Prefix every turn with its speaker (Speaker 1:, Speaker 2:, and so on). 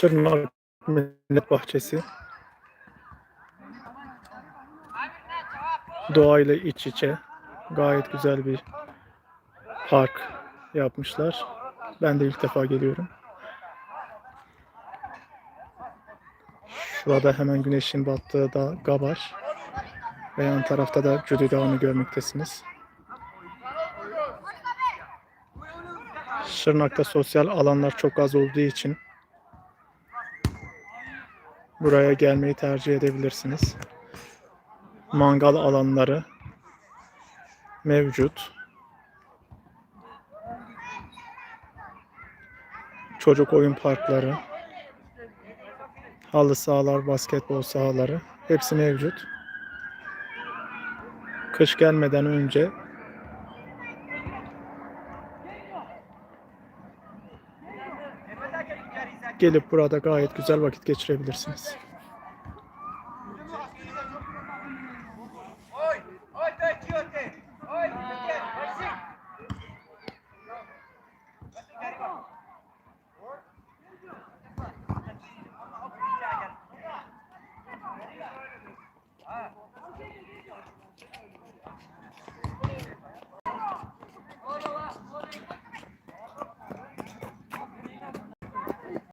Speaker 1: Şırnak Millet Bahçesi. Doğayla iç içe. Gayet güzel bir park yapmışlar. Ben de ilk defa geliyorum. Şurada hemen güneşin battığı da Gabaş. Ve yan tarafta da Cüdü Dağı'nı görmektesiniz. Şırnak'ta sosyal alanlar çok az olduğu için buraya gelmeyi tercih edebilirsiniz. Mangal alanları mevcut. Çocuk oyun parkları, halı sahalar, basketbol sahaları hepsi mevcut. Kış gelmeden önce gelip burada gayet güzel vakit geçirebilirsiniz.